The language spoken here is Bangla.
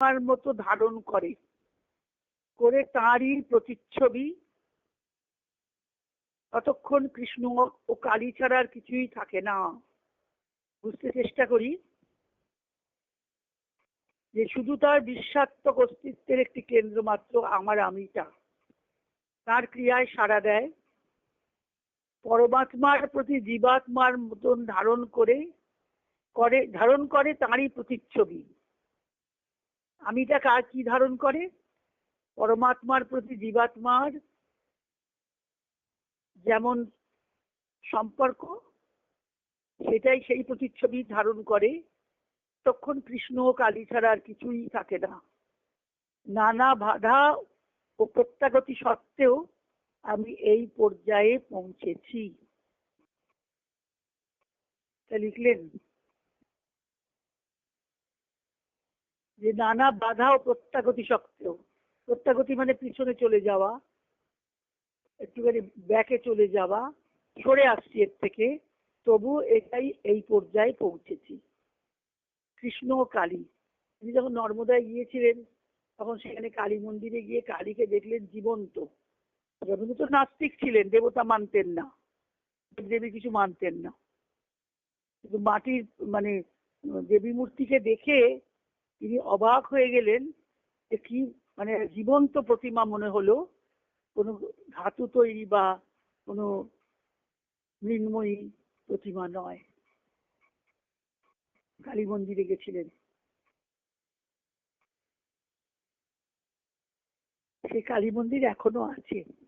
পরমাত্মার মতো ধারণ করে করে তাঁরই প্রতিচ্ছবি। ততক্ষণ কৃষ্ণ ও কালী ছাড়া আর কিছুই থাকে না। বুঝতে চেষ্টা করি যে শুধু তার বিশ্বাত্মক অস্তিত্বের একটি কেন্দ্র মাত্র আমার আমিটা। তার ক্রিয়ায় সাড়া দেয়। পরমাত্মার প্রতি জীবাত্মার মতন ধারণ করে করে, ধারণ করে তাঁরই প্রতিচ্ছবি। আমিটা কার কি ধারণ করে? পরমাত্মার প্রতি জীবাত্মার যেমন সম্পর্ক, সেটাই সেই প্রতিচ্ছবি ধারণ করে। তখন কৃষ্ণ ও কালী ছাড়া আর কিছুই থাকে না। নানা বাধা ও প্রত্যাগতি সত্ত্বেও আমি এই পর্যায়ে পৌঁছেছি। লিখলেন? যে নানা বাধা ও প্রত্যাগতি সত্ত্বেও, প্রত্যাগতি মানে পিছনে চলে যাওয়া, একটুখানি ব্যাকে চলে যাওয়া, সরে আসছি এর থেকে, তবু এটাই এই পর্যায়ে পৌঁছেছি। কৃষ্ণ ও কালী, তিনি যখন নর্মদায় গিয়েছিলেন, তখন সেখানে কালী মন্দিরে গিয়ে কালীকে দেখলেন জীবন্ত। রবীন্দ্র তো নাস্তিক ছিলেন, দেবতা মানতেন না দেবী কিছু মানতেন না। কিন্তু মাটির মানে দেবী মূর্তিকে দেখে তিনি অবাক হয়ে গেলেন যে কি মানে জীবন্ত প্রতিমা মনে হলো, কোনো ধাতু তৈরি বা কোনো মৃন্ময়ী প্রতিমা নয়। কালী মন্দিরে গেছিলেন। সেই কালী মন্দির এখনও আছে।